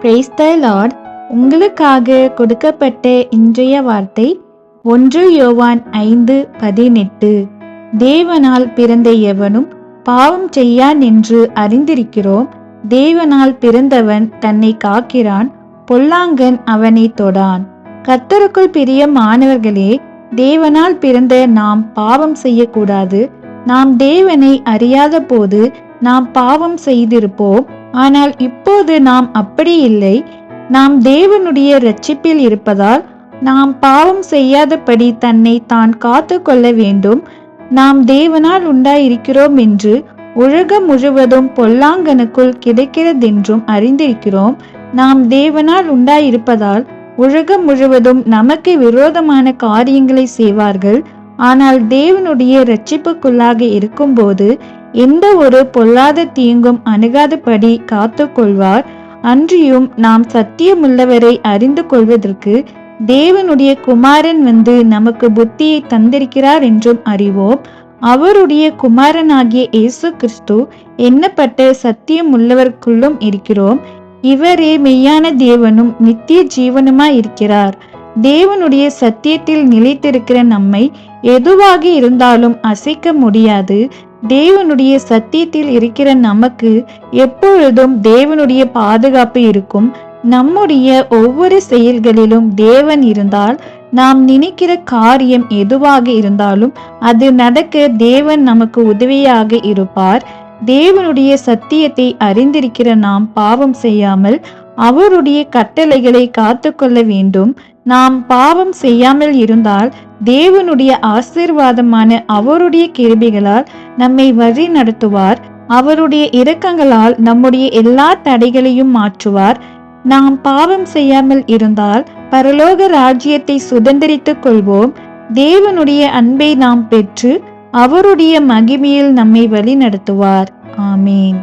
Praise உங்களுக்காக கொடுக்கப்பட்ட இன்றைய வார்த்தை ஒன்று யோவான் ஐந்து பதினெட்டு. தேவனால் பிறந்த எவனும் பாவம் செய்யான் என்று அறிந்திருக்கிறோம். தேவனால் பிறந்தவன் தன்னை காக்கிறான் பொல்லாங்கன் அவனை தொடான். கத்தருக்குள் பிரியமானவர்களே தேவனால் பிறந்த நாம் பாவம் செய்யக்கூடாது. நாம் தேவனை அறியாத போது நாம் பாவம் செய்திருப்போம். ஆனால் இப்போது நாம் அப்படி இல்லை. நாம் தேவனுடைய ரட்சிப்பில் இருப்பதால் நாம் பாவம் செய்யாதபடி தன்னை தான் காத்து கொள்ள வேண்டும். நாம் தேவனால் உண்டாயிருக்கிறோம் என்று உலகம் முழுவதும் பொல்லாங்கனுக்குள் கிடைக்கிறதென்றும் அறிந்திருக்கிறோம். நாம் தேவனால் உண்டாயிருப்பதால் உலகம் முழுவதும் நமக்கு விரோதமான காரியங்களை செய்வார்கள். ஆனால் தேவனுடைய ரட்சிப்புக்குள்ளாக இருக்கும்போது எந்த ஒரு பொல்லாத தீங்கும் அணுகாதபடி காத்து கொள்வார் அன்றியும் நாம் சத்தியமுள்ளவரை அறிந்து கொள்வதற்கு தேவனுடைய குமாரன் வந்து நமக்கு புத்தியை தந்திருக்கிறார் என்றும் அறிவோம். அவருடைய குமாரனாகிய இயேசு கிறிஸ்து எண்ணப்பட்ட சத்தியம் உள்ளவர்க்குள்ளும் இருக்கிறோம். இவரே மெய்யான தேவனும் நித்திய ஜீவனுமாய் இருக்கிறார் தேவனுடைய சத்தியத்தில் நிலைத்திருக்கிற நம்மை எதுவாக இருந்தாலும் அசைக்க முடியாது. தேவனுடைய சத்தியத்தில் இருக்கிற நமக்கு எப்பொழுதும் தேவனுடைய பாதுகாப்பு இருக்கும். நம்முடைய ஒவ்வொரு செயல்களிலும் தேவன் இருந்தால் நாம் நினைக்கிற காரியம் எதுவாக இருந்தாலும் அது நடக்க தேவன் நமக்கு உதவியாக இருப்பார். தேவனுடைய சத்தியத்தை அறிந்திருக்கிற நாம் பாவம் செய்யாமல் அவருடைய கட்டளைகளை காத்து கொள்ள வேண்டும். நாம் பாவம் செய்யாமல் இருந்தால் தேவனுடைய ஆசீர்வாதமான அவருடைய கிருபிகளால் நம்மை வழி நடத்துவார். அவருடைய இரக்கங்களால் நம்முடைய எல்லா தடைகளையும் மாற்றுவார். நாம் பாவம் செய்யாமல் இருந்தால் பரலோக ராஜ்யத்தை சுதந்திரித்துக் கொள்வோம். தேவனுடைய அன்பை நாம் பெற்று அவருடைய மகிமையில் நம்மை வழி நடத்துவார். ஆமீன்.